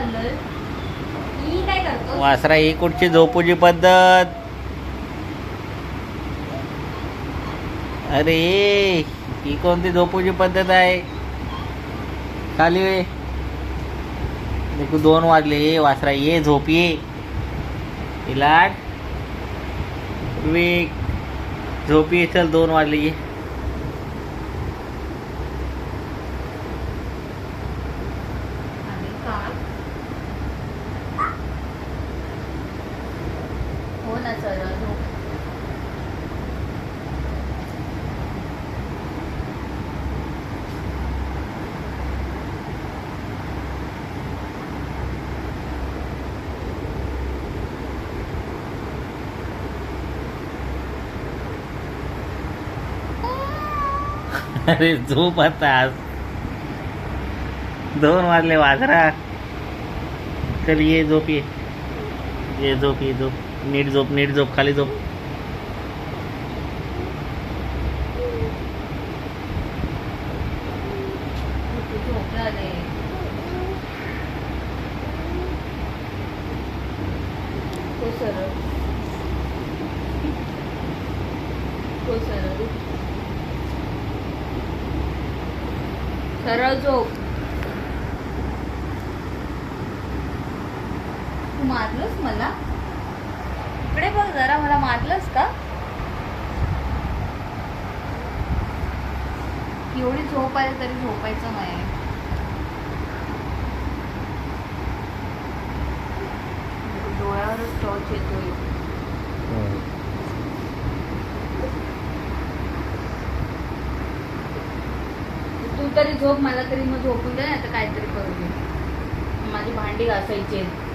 चाललंय. ही काय करतो? वासरा ही कुठची झोपूची पद्धत? अरे ही कोणती झोपूची पद्धत आहे? खाली वे देखू दोन वाजले. ये वासरा ये झोप ये. इलाट. वेग झोप ये चल दोन वाजले ये अरे का अरे झोप आता दोन वाजले वाजरा. चल ये झोप ये. ये झोप ये झोप. नीट झोप नीट झोप खाली झोप. तू झोपला हो सरळ हो सरळ सरळ झोप. तू मारलंस मला? इकडे बघ जरा मला मारलंस का? एवढी झोप आली तरी झोपायचं नाही. डोळ्यावरच टॉर्च येतोय. तू तरी झोप मला तरी मग झोपून दे नाही तर काहीतरी करू दे. माझी भांडी घासायची आहेत.